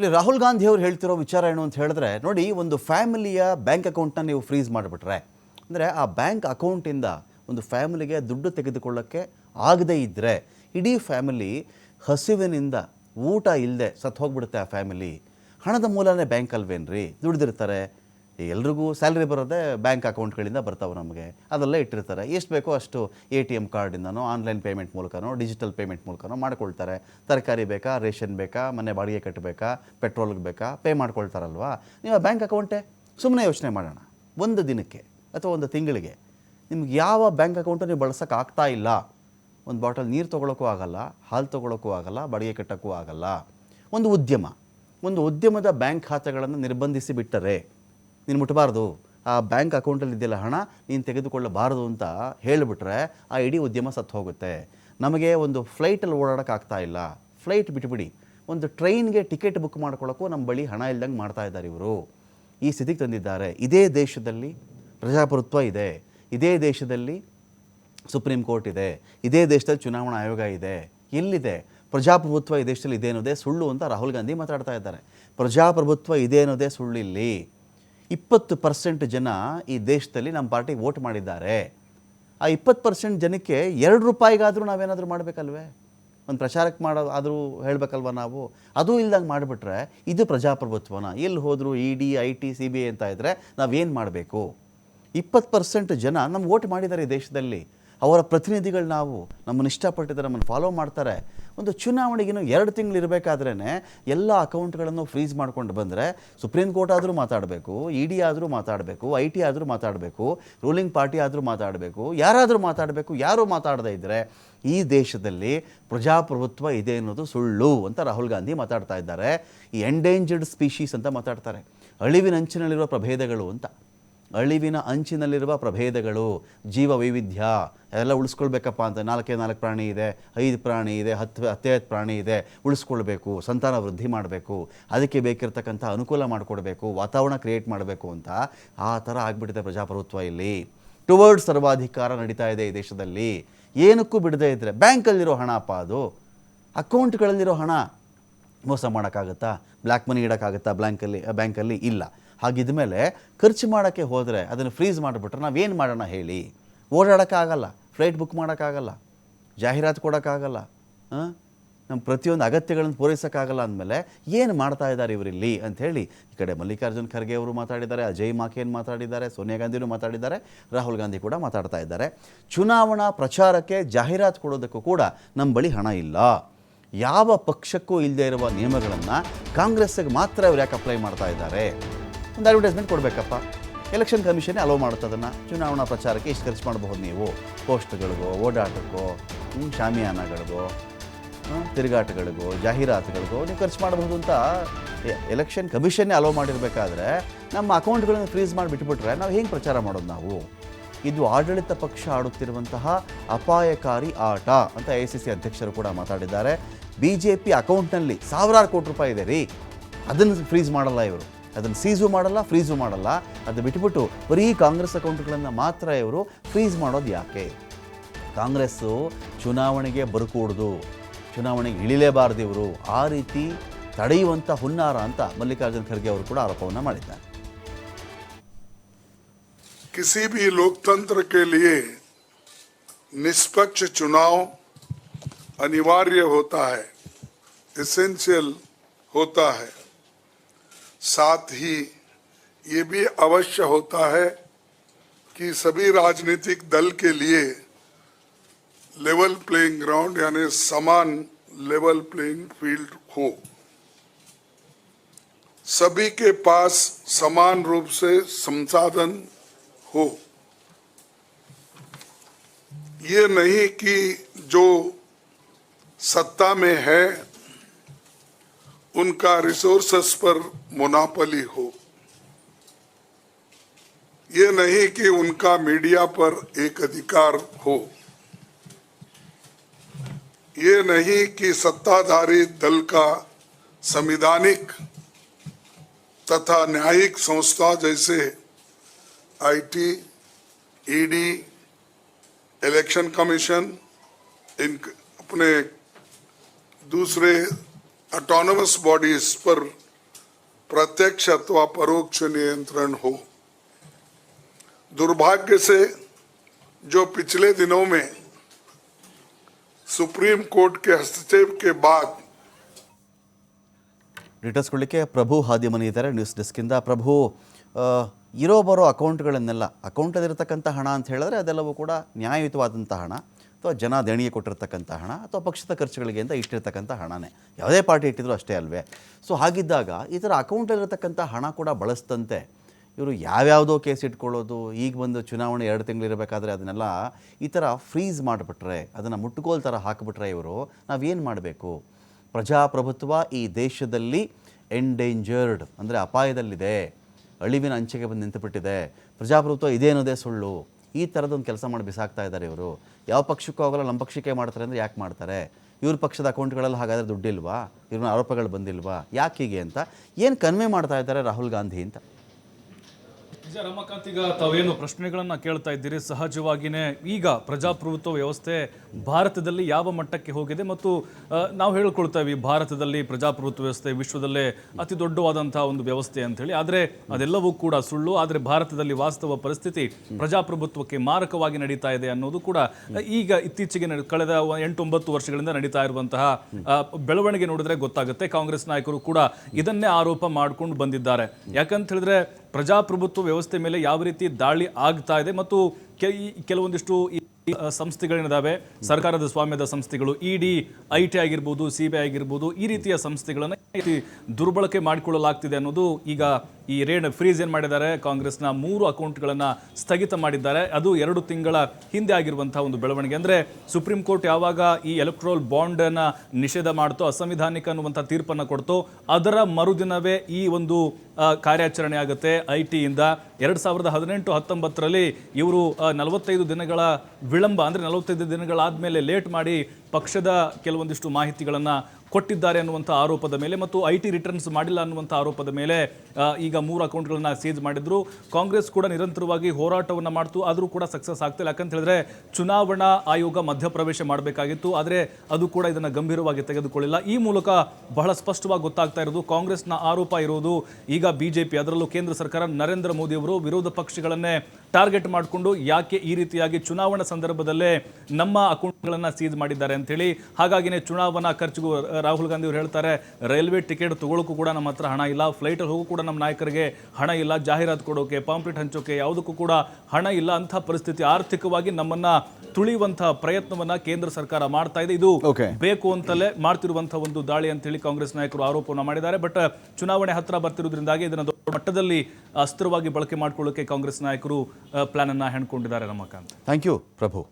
ಇಲ್ಲಿ ರಾಹುಲ್ ಗಾಂಧಿ ಅವರು ಹೇಳ್ತಿರೋ ವಿಚಾರ ಏನು ಅಂತ ಹೇಳಿದ್ರೆ, ನೋಡಿ, ಒಂದು ಫ್ಯಾಮಿಲಿಯ ಬ್ಯಾಂಕ್ ಅಕೌಂಟ್ನ ನೀವು ಫ್ರೀಸ್ ಮಾಡಿಬಿಟ್ರೆ, ಅಂದರೆ ಆ ಬ್ಯಾಂಕ್ ಅಕೌಂಟಿಂದ ಒಂದು ಫ್ಯಾಮಿಲಿಗೆ ದುಡ್ಡು ತೆಗೆದುಕೊಳ್ಳೋಕ್ಕೆ ಆಗದೇ ಇದ್ದರೆ ಇಡೀ ಫ್ಯಾಮಿಲಿ ಹಸಿವಿನಿಂದ ಊಟ ಇಲ್ಲದೆ ಸತ್ತು ಹೋಗ್ಬಿಡುತ್ತೆ ಆ ಫ್ಯಾಮಿಲಿ ಹಣದ ಮೂಲನೇ ಬ್ಯಾಂಕ್ ಅಲ್ವೇನ್ರಿ? ದುಡ್ದಿರ್ತಾರೆ. ಎಲ್ರಿಗೂ ಸ್ಯಾಲ್ರಿ ಬರೋದೆ ಬ್ಯಾಂಕ್ ಅಕೌಂಟ್ಗಳಿಂದ ಬರ್ತಾವೆ ನಮಗೆ. ಅದೆಲ್ಲ ಇಟ್ಟಿರ್ತಾರೆ. ಎಷ್ಟು ಬೇಕೋ ಅಷ್ಟು ಎ ಟಿ ಎಂ ಕಾರ್ಡಿಂದನೋ, ಆನ್ಲೈನ್ ಪೇಮೆಂಟ್ ಮೂಲಕನೋ, ಡಿಜಿಟಲ್ ಪೇಮೆಂಟ್ ಮೂಲಕನೋ ಮಾಡ್ಕೊಳ್ತಾರೆ. ತರಕಾರಿ ಬೇಕಾ, ರೇಷನ್ ಬೇಕಾ, ಮನೆ ಬಾಡಿಗೆ ಕಟ್ಟಬೇಕಾ ಪೆಟ್ರೋಲ್ಗೆ ಬೇಕಾ, ಪೇ ಮಾಡ್ಕೊಳ್ತಾರಲ್ವಾ? ನೀವು ಆ ಬ್ಯಾಂಕ್ ಅಕೌಂಟೇ ಸುಮ್ಮನೆ ಯೋಚನೆ ಮಾಡೋಣ. ಒಂದು ದಿನಕ್ಕೆ ಅಥವಾ ಒಂದು ತಿಂಗಳಿಗೆ ನಿಮ್ಗೆ ಯಾವ ಬ್ಯಾಂಕ್ ಅಕೌಂಟು ನೀವು ಬಳಸೋಕೆ ಆಗ್ತಾ ಇಲ್ಲ. ಒಂದು ಬಾಟಲ್ ನೀರು ತೊಗೊಳಕ್ಕೂ ಆಗಲ್ಲ, ಹಾಲು ತೊಗೊಳಕ್ಕೂ ಆಗಲ್ಲ, ಬಾಡಿಗೆ ಕಟ್ಟೋಕ್ಕೂ ಆಗಲ್ಲ. ಒಂದು ಉದ್ಯಮ. ಒಂದು ಉದ್ಯಮದ ಬ್ಯಾಂಕ್ ಖಾತೆಗಳನ್ನು ನಿರ್ಬಂಧಿಸಿ ಬಿಟ್ಟರೆ ನೀನು ಮುಟ್ಟಬಾರ್ದು ಆ ಬ್ಯಾಂಕ್ ಅಕೌಂಟಲ್ಲಿ ಇದೆಯಲ್ಲ ಹಣ, ನೀನು ತೆಗೆದುಕೊಳ್ಳಬಾರದು ಅಂತ ಹೇಳಿಬಿಟ್ರೆ ಆ ಇಡೀ ಉದ್ಯಮ ಸತ್ತು ಹೋಗುತ್ತೆ. ನಮಗೆ ಒಂದು ಫ್ಲೈಟಲ್ಲಿ ಓಡಾಡೋಕೆ ಆಗ್ತಾ ಇಲ್ಲ. ಫ್ಲೈಟ್ ಬಿಟ್ಬಿಡಿ. ಒಂದು ಟ್ರೈನ್ಗೆ ಟಿಕೆಟ್ ಬುಕ್ ಮಾಡ್ಕೊಳ್ಳೋಕ್ಕೂ ನಮ್ಮ ಬಳಿ ಹಣ ಇಲ್ದಂಗೆ ಮಾಡ್ತಾ ಇದ್ದಾರೆ ಇವರು. ಈ ಸ್ಥಿತಿಗೆ ತಂದಿದ್ದಾರೆ. ಇದೇ ದೇಶದಲ್ಲಿ ಪ್ರಜಾಪ್ರಭುತ್ವ ಇದೆ. ಇದೇ ದೇಶದಲ್ಲಿ ಸುಪ್ರೀಂ ಕೋರ್ಟ್ ಇದೆ. ಇದೇ ದೇಶದಲ್ಲಿ ಚುನಾವಣಾ ಆಯೋಗ ಇದೆ. ಎಲ್ಲಿದೆ? ಪ್ರಜಾಪ್ರಭುತ್ವ ಈ ದೇಶದಲ್ಲಿ ಇದೆ ಅನ್ನೋದೇ ಸುಳ್ಳು ಅಂತ ರಾಹುಲ್ ಗಾಂಧಿ ಮಾತಾಡ್ತಾ ಇದ್ದಾರೆ. ಪ್ರಜಾಪ್ರಭುತ್ವ ಇದೆ ಅನ್ನೋದೇ ಸುಳ್ಳು ಇಲ್ಲಿ ಇಪ್ಪತ್ತು ಪರ್ಸೆಂಟ್ ಜನ ಈ ದೇಶದಲ್ಲಿ ನಮ್ಮ ಪಾರ್ಟಿಗೆ ವೋಟ್ ಮಾಡಿದ್ದಾರೆ. ಆ ಇಪ್ಪತ್ತು ಪರ್ಸೆಂಟ್ ಜನಕ್ಕೆ ಎರಡು ರೂಪಾಯಿಗಾದರೂ ನಾವೇನಾದರೂ ಮಾಡಬೇಕಲ್ವೇ? ಒಂದು ಪ್ರಚಾರಕ್ಕೆ ಮಾಡೋ ಆದರೂ ಹೇಳಬೇಕಲ್ವ ನಾವು? ಅದು ಇಲ್ದಂಗೆ ಮಾಡಿಬಿಟ್ರೆ ಇದು ಪ್ರಜಾಪ್ರಭುತ್ವನ. ಎಲ್ಲಿ ಹೋದರೂ E D, I T, C B I ಅಂತ ಇದ್ದರೆ ನಾವೇನು ಮಾಡಬೇಕು? ಇಪ್ಪತ್ತು ಪರ್ಸೆಂಟ್ ಜನ ನಮ್ಮ ವೋಟ್ ಮಾಡಿದ್ದಾರೆ ಈ ದೇಶದಲ್ಲಿ. ಅವರ ಪ್ರತಿನಿಧಿಗಳು ನಾವು. ನಮ್ಮನ್ನು ಇಷ್ಟಪಟ್ಟಿದ್ದಾರೆ, ನಮ್ಮನ್ನು ಫಾಲೋ ಮಾಡ್ತಾರೆ. ಒಂದು ಚುನಾವಣೆಗೆ ಎರಡು ತಿಂಗಳು ಇರಬೇಕಾದ್ರೇ ಎಲ್ಲ ಅಕೌಂಟ್ಗಳನ್ನು ಫ್ರೀಸ್ ಮಾಡ್ಕೊಂಡು ಬಂದರೆ ಸುಪ್ರೀಂ ಕೋರ್ಟ್ ಆದರೂ ಮಾತಾಡಬೇಕು, ಇ ಡಿ ಆದರೂ ಮಾತಾಡಬೇಕು, ಐ ಟಿ ಆದರೂ ಮಾತಾಡಬೇಕು, ರೂಲಿಂಗ್ ಪಾರ್ಟಿ ಆದರೂ ಮಾತಾಡಬೇಕು, ಯಾರಾದರೂ ಮಾತಾಡಬೇಕು, ಯಾರೂ ಮಾತಾಡದೇ ಇದ್ದರೆ ಈ ದೇಶದಲ್ಲಿ ಪ್ರಜಾಪ್ರಭುತ್ವ ಇದೆ ಅನ್ನೋದು ಸುಳ್ಳು ಅಂತ ರಾಹುಲ್ ಗಾಂಧಿ ಮಾತಾಡ್ತಾ ಇದ್ದಾರೆ. ಈ ಎಂಡೇಂಜರ್ಡ್ ಸ್ಪೀಶೀಸ್ ಅಂತ ಮಾತಾಡ್ತಾರೆ. ಅಳಿವಿನಂಚಿನಲ್ಲಿರುವ ಪ್ರಭೇದಗಳು ಅಂತ. ಅಳಿವಿನ ಅಂಚಿನಲ್ಲಿರುವ ಪ್ರಭೇದಗಳು ಜೀವ ವೈವಿಧ್ಯ ಎಲ್ಲ ಉಳಿಸ್ಕೊಳ್ಬೇಕಪ್ಪ ಅಂತ ನಾಲ್ಕೇ ನಾಲ್ಕು ಪ್ರಾಣಿ ಇದೆ, ಐದು ಪ್ರಾಣಿ ಇದೆ, ಹತ್ತು ಹತ್ತೇ ಹತ್ತು ಪ್ರಾಣಿ ಇದೆ, ಉಳಿಸ್ಕೊಳ್ಬೇಕು, ಸಂತಾನ ವೃದ್ಧಿ ಮಾಡಬೇಕು, ಅದಕ್ಕೆ ಬೇಕಿರತಕ್ಕಂಥ ಅನುಕೂಲ ಮಾಡಿಕೊಡ್ಬೇಕು, ವಾತಾವರಣ ಕ್ರಿಯೇಟ್ ಮಾಡಬೇಕು ಅಂತ ಆ ಥರ ಆಗಿಬಿಟ್ಟಿದೆ ಪ್ರಜಾಪ್ರಭುತ್ವ ಇಲ್ಲಿ. ಟುವರ್ಡ್ ಸರ್ವಾಧಿಕಾರ ನಡೀತಾ ಇದೆ ಈ ದೇಶದಲ್ಲಿ. ಏನಕ್ಕೂ ಬಿಡದೇ ಇದ್ದರೆ ಬ್ಯಾಂಕಲ್ಲಿರೋ ಹಣ ಅಪ್ಪ ಅದು. ಅಕೌಂಟ್ಗಳಲ್ಲಿರೋ ಹಣ ಮೋಸ ಮಾಡೋಕ್ಕಾಗುತ್ತಾ? ಬ್ಲ್ಯಾಕ್ ಮನಿ ಇಡೋಕ್ಕಾಗತ್ತಾ ಬ್ಲ್ಯಾಂಕಲ್ಲಿ ಬ್ಯಾಂಕಲ್ಲಿ ಇಲ್ಲ. ಹಾಗಿದ ಮೇಲೆ ಖರ್ಚು ಮಾಡೋಕ್ಕೆ ಹೋದರೆ ಅದನ್ನು ಫ್ರೀಸ್ ಮಾಡಿಬಿಟ್ರೆ ನಾವೇನು ಮಾಡೋಣ ಹೇಳಿ? ಓಡಾಡೋಕ್ಕಾಗಲ್ಲ ಫ್ಲೈಟ್ ಬುಕ್ ಮಾಡೋಕ್ಕಾಗಲ್ಲ ಜಾಹೀರಾತು ಕೊಡೋಕ್ಕಾಗಲ್ಲ ನಮ್ಮ ಪ್ರತಿಯೊಂದು ಅಗತ್ಯಗಳನ್ನು ಪೂರೈಸೋಕ್ಕಾಗಲ್ಲ ಅಂದಮೇಲೆ ಏನು ಮಾಡ್ತಾ ಇದ್ದಾರೆ ಇವರಿಲ್ಲಿ ಅಂಥೇಳಿ ಈ ಕಡೆ ಮಲ್ಲಿಕಾರ್ಜುನ್ ಖರ್ಗೆ ಅವರು ಮಾತಾಡಿದ್ದಾರೆ, ಅಜಯ್ ಮಾಕೇನ್ ಮಾತಾಡಿದ್ದಾರೆ, ಸೋನಿಯಾ ಗಾಂಧಿನೂ ಮಾತಾಡಿದ್ದಾರೆ, ರಾಹುಲ್ ಗಾಂಧಿ ಕೂಡ ಮಾತಾಡ್ತಾ ಇದ್ದಾರೆ. ಚುನಾವಣಾ ಪ್ರಚಾರಕ್ಕೆ ಜಾಹೀರಾತು ಕೊಡೋದಕ್ಕೂ ಕೂಡ ನಮ್ಮ ಬಳಿ ಹಣ ಇಲ್ಲ. ಯಾವ ಪಕ್ಷಕ್ಕೂ ಇಲ್ಲದೆ ಇರುವ ನಿಯಮಗಳನ್ನು ಕಾಂಗ್ರೆಸ್ಸಿಗೆ ಮಾತ್ರ ಇವ್ರು ಯಾಕೆ ಅಪ್ಲೈ ಮಾಡ್ತಾ ಇದ್ದಾರೆ? ಒಂದು ಅಡ್ವರ್ಟೈಸ್ಮೆಂಟ್ ಕೊಡಬೇಕಪ್ಪ. ಎಲೆಕ್ಷನ್ ಕಮಿಷನ್ ಅಲೋ ಮಾಡುತ್ತೆ ಅದನ್ನು. ಚುನಾವಣಾ ಪ್ರಚಾರಕ್ಕೆ ಇಷ್ಟು ಖರ್ಚು ಮಾಡಬಹುದು ನೀವು. ಪೋಸ್ಟ್ಗಳಿಗೋ ಓಡಾಟಕ್ಕೋ ಶಾಮಿಯಾನಗಳಿಗೋ ತಿರುಗಾಟಗಳಿಗೋ, ಜಾಹೀರಾತುಗಳಿಗೋ ನೀವು ಖರ್ಚು ಮಾಡಬಹುದು ಅಂತ ಎಲೆಕ್ಷನ್ ಕಮಿಷನ್ನೇ ಅಲೋ ಮಾಡಿರಬೇಕಾದ್ರೆ ನಮ್ಮ ಅಕೌಂಟ್ಗಳನ್ನು ಫ್ರೀಸ್ ಮಾಡಿ ಬಿಟ್ಬಿಟ್ರೆ ನಾವು ಹೆಂಗೆ ಪ್ರಚಾರ ಮಾಡೋದು ನಾವು? ಇದು ಆಡಳಿತ ಪಕ್ಷ ಆಡುತ್ತಿರುವಂತಹ ಅಪಾಯಕಾರಿ ಆಟ ಅಂತ ಎ ಸಿ ಸಿ ಅಧ್ಯಕ್ಷರು ಕೂಡ ಮಾತಾಡಿದ್ದಾರೆ. ಬಿ ಜೆ ಪಿ ಅಕೌಂಟ್ನಲ್ಲಿ ಸಾವಿರಾರು ಕೋಟಿ ರೂಪಾಯಿ ಇದೆ ರೀ. ಅದನ್ನು ಫ್ರೀಸ್ ಮಾಡಲ್ಲ ಇವರು. ಅದನ್ನು ಸೀಸು ಮಾಡಲ್ಲ ಫ್ರೀಸು ಮಾಡಲ್ಲ ಅದು ಬಿಟ್ಬಿಟ್ಟು ಬರೀ ಕಾಂಗ್ರೆಸ್ ಅಕೌಂಟ್ಗಳನ್ನು ಮಾತ್ರ ಇವರು ಫ್ರೀಸ್ ಮಾಡೋದು ಯಾಕೆ ಕಾಂಗ್ರೆಸ್ಸು ಚುನಾವಣೆಗೆ ಬರುಕೂಡ್ದು ಚುನಾವಣೆಗೆ ಇಳಿಲೇಬಾರ್ದು ಇವರು ಆ ರೀತಿ ತಡೆಯುವಂಥ ಹುನ್ನಾರ ಅಂತ ಮಲ್ಲಿಕಾರ್ಜುನ್ ಖರ್ಗೆ ಅವರು ಕೂಡ ಆರೋಪವನ್ನು ಮಾಡಿದ್ದಾರೆ किसी भी लोकतंत्र के लिए निष्पक्ष चुनाव अनिवार्य होता है एसेंशियल होता है साथ ही ये भी अवश्य होता है कि सभी राजनीतिक दल के लिए लेवल प्लेइंग ग्राउंड यानी समान लेवल प्लेइंग फ़ील्ड हो। सभी के पास समान रूप से संसाधन हो। ये नहीं कि जो सत्ता में है उनका रिसोर्सेस पर मोनापली हो। ये नहीं कि उनका मीडिया पर एक अधिकार हो। ये नहीं कि सत्ताधारी दल का संविधानिक तथा न्यायिक संस्था जैसे आईटी, ईडी, इलेक्शन कमीशन इन अपने दूसरे ऑटोनमस बॉडीज पर प्रत्यक्ष अथवा परोक्ष नियंत्रण हो दुर्भाग्य से जो पिछले दिनों में सुप्रीम कोर्ट के हस्तक्षेप के बाद ಡೀಟೇಲ್ಸ್ ಕೊಡಲಿಕ್ಕೆ ಪ್ರಭು ಹಾದಿಮನಿ ಇದ್ದಾರೆ ನ್ಯೂಸ್ ಡೆಸ್ಕಿಂದ ಪ್ರಭು ಆ, ಇರೋ ಬರೋ ಅಕೌಂಟ್ಗಳನ್ನೆಲ್ಲ ಅಕೌಂಟಲ್ಲಿರ್ತಕ್ಕಂಥ ಹಣ ಅಂತ ಹೇಳಿದ್ರೆ ಅದೆಲ್ಲವೂ ಕೂಡ ನ್ಯಾಯಯುತವಾದಂಥ ಹಣ ಅಥವಾ ಜನ ದೇಣಿಗೆ ಕೊಟ್ಟಿರ್ತಕ್ಕಂಥ ಹಣ ಅಥವಾ ಪಕ್ಷದ ಖರ್ಚುಗಳಿಗೆ ಅಂತ ಇಟ್ಟಿರ್ತಕ್ಕಂಥ ಹಣನೇ. ಯಾವುದೇ ಪಾರ್ಟಿ ಇಟ್ಟಿದ್ರು ಅಷ್ಟೇ ಅಲ್ವೇ. ಸೊ ಹಾಗಿದ್ದಾಗ ಈ ಥರ ಅಕೌಂಟಲ್ಲಿರತಕ್ಕಂಥ ಹಣ ಕೂಡ ಬಳಸ್ತಂತೆ. ಇವರು ಯಾವ್ಯಾವುದೋ ಕೇಸ್ ಇಟ್ಕೊಳ್ಳೋದು, ಈಗ ಬಂದು ಚುನಾವಣೆ ಎರಡು ತಿಂಗಳಿರಬೇಕಾದ್ರೆ ಅದನ್ನೆಲ್ಲ ಈ ಥರ ಫ್ರೀಸ್ ಮಾಡಿಬಿಟ್ರೆ, ಅದನ್ನು ಮುಟ್ಟುಗೋಲ್ ಥರ ಹಾಕಿಬಿಟ್ರೆ ಇವರು, ನಾವೇನು ಮಾಡಬೇಕು? ಪ್ರಜಾಪ್ರಭುತ್ವ ಈ ದೇಶದಲ್ಲಿ ಎಂಡೇಂಜರ್ಡ್ ಅಂದರೆ ಅಪಾಯದಲ್ಲಿದೆ. ಅಳಿವಿನ ಅಂಚೆಗೆ ಬಂದು ನಿಂತುಬಿಟ್ಟಿದೆ. ಪ್ರಜಾಪ್ರಭುತ್ವ ಇದೇನೋದೇ ಸುಳ್ಳು. ಈ ಥರದೊಂದು ಕೆಲಸ ಮಾಡಿ ಬಿಸಾಕ್ತಾ ಇದ್ದಾರೆ ಇವರು. ಯಾವ ಪಕ್ಷಕ್ಕೂ ಹೋಗಲ್ಲ ನಮ್ಮ ಪಕ್ಷಕ್ಕೆ ಮಾಡ್ತಾರೆ ಅಂದರೆ ಯಾಕೆ ಮಾಡ್ತಾರೆ? ಇವ್ರ ಪಕ್ಷದ ಅಕೌಂಟ್ಗಳಲ್ಲಿ ಹಾಗಾದರೆ ದುಡ್ಡಿಲ್ವಾ? ಇವ್ರನ್ನ ಆರೋಪಗಳು ಬಂದಿಲ್ವಾ? ಯಾಕೆ ಹೀಗೆ ಅಂತ? ಏನು ಕನ್ವೆ ಮಾಡ್ತಾ ಇದ್ದಾರೆ ರಾಹುಲ್ ಗಾಂಧಿ ಅಂತ? ರಮಾಕಾಂತ್ ಈಗ ತಾವೇನು ಪ್ರಶ್ನೆಗಳನ್ನ ಕೇಳ್ತಾ ಇದ್ದೀರಿ? ಸಹಜವಾಗಿಯೇ ಈಗ ಪ್ರಜಾಪ್ರಭುತ್ವ ವ್ಯವಸ್ಥೆ ಭಾರತದಲ್ಲಿ ಯಾವ ಮಟ್ಟಕ್ಕೆ ಹೋಗಿದೆ ಮತ್ತು ನಾವು ಹೇಳ್ಕೊಳ್ತೇವೆ ಭಾರತದಲ್ಲಿ ಪ್ರಜಾಪ್ರಭುತ್ವ ವ್ಯವಸ್ಥೆ ವಿಶ್ವದಲ್ಲೇ ಅತಿ ದೊಡ್ಡವಾದಂತಹ ಒಂದು ವ್ಯವಸ್ಥೆ ಅಂತ ಹೇಳಿ ಆದರೆ ಅದೆಲ್ಲವೂ ಕೂಡ ಸುಳ್ಳು. ಆದರೆ ಭಾರತದಲ್ಲಿ ವಾಸ್ತವ ಪರಿಸ್ಥಿತಿ ಪ್ರಜಾಪ್ರಭುತ್ವಕ್ಕೆ ಮಾರಕವಾಗಿ ನಡೀತಾ ಇದೆ ಅನ್ನೋದು ಕೂಡ ಈಗ ಇತ್ತೀಚೆಗೆ ಕಳೆದ ಎಂಟೊಂಬತ್ತು ವರ್ಷಗಳಿಂದ ನಡೀತಾ ಇರುವಂತಹ ಬೆಳವಣಿಗೆ ನೋಡಿದ್ರೆ ಗೊತ್ತಾಗುತ್ತೆ. ಕಾಂಗ್ರೆಸ್ ನಾಯಕರು ಕೂಡ ಇದನ್ನೇ ಆರೋಪ ಮಾಡಿಕೊಂಡು ಬಂದಿದ್ದಾರೆ. ಯಾಕಂತ ಹೇಳಿದ್ರೆ ಪ್ರಜಾಪ್ರಭುತ್ವ ವ್ಯವಸ್ಥೆ ಮೇಲೆ ಯಾವ ರೀತಿ ದಾಳಿ ಆಗ್ತಾ ಇದೆ ಮತ್ತು ಕೆಲವೊಂದಿಷ್ಟು ಸಂಸ್ಥೆಗಳೇನಿದಾವೆ ಸರ್ಕಾರದ ಸ್ವಾಮ್ಯದ ಸಂಸ್ಥೆಗಳು, ಇಡಿ ಐ ಟಿ ಆಗಿರ್ಬೋದು ಸಿ ಬಿ ಐ ಆಗಿರ್ಬೋದು, ಈ ರೀತಿಯ ಸಂಸ್ಥೆಗಳನ್ನು ದುರ್ಬಳಕೆ ಮಾಡಿಕೊಳ್ಳಲಾಗ್ತಿದೆ ಅನ್ನೋದು ಈಗ ಈ ರೇಡ್ ಫ್ರೀಸ್ ಏನು ಮಾಡಿದ್ದಾರೆ, ಕಾಂಗ್ರೆಸ್ನ ಮೂರು ಅಕೌಂಟ್ಗಳನ್ನು ಸ್ಥಗಿತ ಮಾಡಿದ್ದಾರೆ. ಅದು ಎರಡು ತಿಂಗಳ ಹಿಂದೆ ಆಗಿರುವಂತಹ ಒಂದು ಬೆಳವಣಿಗೆ. ಅಂದರೆ ಸುಪ್ರೀಂ ಕೋರ್ಟ್ ಯಾವಾಗ ಈ ಎಲೆಕ್ಟ್ರೋಲ್ ಬಾಂಡನ್ನು ನಿಷೇಧ ಮಾಡ್ತೋ, ಅಸಂವಿಧಾನಿಕ ಅನ್ನುವಂಥ ತೀರ್ಪನ್ನು ಕೊಡ್ತೋ, ಅದರ ಮರುದಿನವೇ ಈ ಒಂದು ಕಾರ್ಯಾಚರಣೆ ಆಗುತ್ತೆ ಐ ಟಿಯಿಂದ ಎರಡು ಸಾವಿರದ ಹದಿನೆಂಟು ಹತ್ತೊಂಬತ್ತರಲ್ಲಿ ಇವರು ನಲವತ್ತೈದು ದಿನಗಳ ವಿಳಂಬ ಅಂದರೆ ನಲವತ್ತೈದು ದಿನಗಳಾದಮೇಲೆ ಲೇಟ್ ಮಾಡಿ ಪಕ್ಷದ ಕೆಲವೊಂದಿಷ್ಟು ಮಾಹಿತಿಗಳನ್ನು ಕೊಟ್ಟಿದ್ದಾರೆ ಅನ್ನುವಂಥ ಆರೋಪದ ಮೇಲೆ ಮತ್ತು ಐ ಟಿ ರಿಟರ್ನ್ಸ್ ಮಾಡಿಲ್ಲ ಅನ್ನುವಂಥ ಆರೋಪದ ಮೇಲೆ ಈಗ ಮೂರು ಅಕೌಂಟ್ಗಳನ್ನು ಸೀಜ್ ಮಾಡಿದ್ರು. ಕಾಂಗ್ರೆಸ್ ಕೂಡ ನಿರಂತರವಾಗಿ ಹೋರಾಟವನ್ನು ಮಾಡ್ತು, ಆದರೂ ಕೂಡ ಸಕ್ಸಸ್ ಆಗ್ತಿಲ್ಲ ಯಾಕಂತ ಹೇಳಿದ್ರೆ ಚುನಾವಣಾ ಆಯೋಗ ಮಧ್ಯಪ್ರವೇಶ ಮಾಡಬೇಕಾಗಿತ್ತು, ಆದರೆ ಅದು ಕೂಡ ಇದನ್ನು ಗಂಭೀರವಾಗಿ ತೆಗೆದುಕೊಳ್ಳಿಲ್ಲ. ಈ ಮೂಲಕ ಬಹಳ ಸ್ಪಷ್ಟವಾಗಿ ಗೊತ್ತಾಗ್ತಾ ಇರೋದು, ಕಾಂಗ್ರೆಸ್ನ ಆರೋಪ ಇರೋದು ಈಗ ಬಿಜೆಪಿ. ಅದರಲ್ಲೂ ಕೇಂದ್ರ ಸರ್ಕಾರ ನರೇಂದ್ರ ಮೋದಿಯವರು ವಿರೋಧ ಪಕ್ಷಗಳನ್ನೇ ಟಾರ್ಗೆಟ್ ಮಾಡಿಕೊಂಡು ಯಾಕೆ ಈ ರೀತಿಯಾಗಿ ಚುನಾವಣಾ ಸಂದರ್ಭದಲ್ಲೇ ನಮ್ಮ ಅಕೌಂಟ್ಗಳನ್ನು ಸೀಜ್ ಮಾಡಿದ್ದಾರೆ ಅಂತೇಳಿ ಹಾಗಾಗಿನೇ ಚುನಾವಣಾ ಖರ್ಚಿಗೂ ರಾಹುಲ್ ಗಾಂಧಿ ಅವರು ಹೇಳ್ತಾರೆ ರೈಲ್ವೆ ಟಿಕೆಟ್ ತಗೊಳ್ಳೋಕ್ಕೂ ಕೂಡ ನಮ್ಮ ಹತ್ರ ಹಣ ಇಲ್ಲ ಫ್ಲೈಟಲ್ಲಿ ಹೋಗೋ ಕೂಡ ನಮ್ಮ ನಾಯಕರಿಗೆ ಹಣ ಇಲ್ಲ ಜಾಹೀರಾತು ಕೊಡೋಕೆ ಪಾಂಪ್ಲೆಟ್ ಹಂಚೋಕೆ ಯಾವುದಕ್ಕೂ ಕೂಡ ಹಣ ಇಲ್ಲ ಅಂಥ ಪರಿಸ್ಥಿತಿ ಆರ್ಥಿಕವಾಗಿ ನಮ್ಮನ್ನು ತುಳಿಯುವಂತಹ ಪ್ರಯತ್ನವನ್ನು ಕೇಂದ್ರ ಸರ್ಕಾರ ಮಾಡ್ತಾ ಇದೆ ಇದು. ಬೇಕು ಅಂತಲೇ ಮಾಡ್ತಿರುವಂತಹ ಒಂದು ದಾಳಿ ಅಂತೇಳಿ ಕಾಂಗ್ರೆಸ್ ನಾಯಕರು ಆರೋಪವನ್ನು ಮಾಡಿದ್ದಾರೆ ಬಟ್ ಚುನಾವಣೆ ಹತ್ರ ಬರ್ತಿರೋದ್ರಿಂದಾಗಿ ಇದನ್ನು ದೊಡ್ಡ ಮಟ್ಟದಲ್ಲಿ ಅಸ್ತ್ರವಾಗಿ ಬಳಕೆ ಮಾಡಿಕೊಳ್ಳೋಕೆ ಕಾಂಗ್ರೆಸ್ ನಾಯಕರು ಪ್ಲಾನನ್ನು ಹೆಣ್ಕೊಂಡಿದ್ದಾರೆ ರಮಾಕಾಂತ್ ಥ್ಯಾಂಕ್ ಯು ಪ್ರಭು.